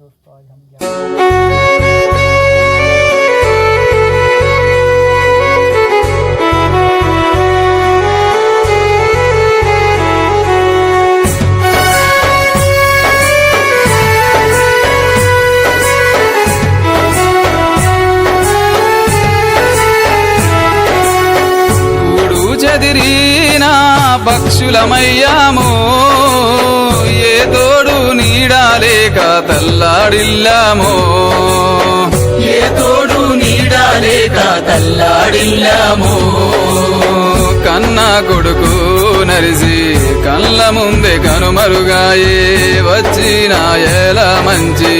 दोस्तों आज हम जा నీడాలేక తల్లాడిల్లాము. ఏ తోడు నీడాలేక తల్లాడిల్లాము. కన్న కొడుకు నరిసి కళ్ళ ముందే కనుమరుగాయే వచ్చిన ఎల మంచి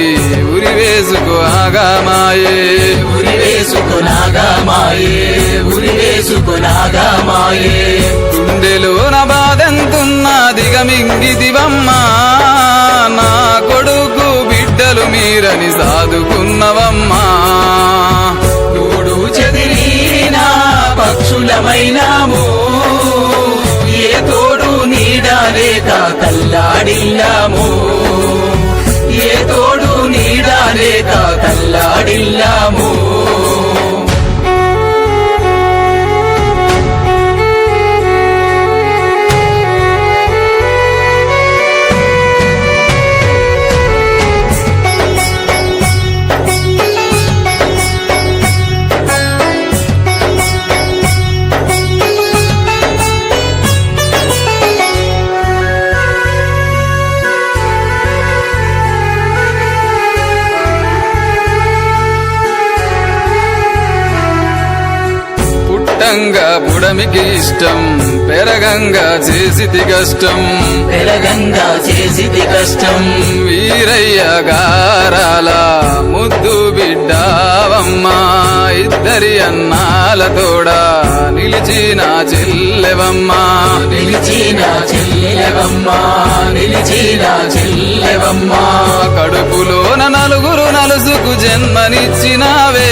ఉరి వేసుకు ఆగామాయే. ఉరి వేసుకునాగా మాయే ఉరి వేసుకునాగా మాయే గుండెలో నా బాధెంతున్నా దిగమింగిదివమ్మా నా అడుగు బిడ్డలు మీరని సాదుకున్నవమ్మా. గూడు చెదిరినా పక్షులమైనాము ఏ తోడు నీడాలేక కల్లాడిల్లాము. ఏ తోడు నీడాలేక కల్లాడిల్లాము. పుట్టంగా పుడమికి ఇష్టం పెరగంగా చేసితి కష్టం. పెరగంగా చేసిది కష్టం. వీరయ్య గారాల ముద్దు బిడ్డావమ్మా ఇద్దరి అన్నాల తోడా నిలిచిన చెల్లెవమ్మా. నిలిచిన చెల్లెవమ్మా నిలిచిన చెల్లెవమ్మా. కడుపులోన నలుగురు నలుసుకు జన్మనిచ్చినావే.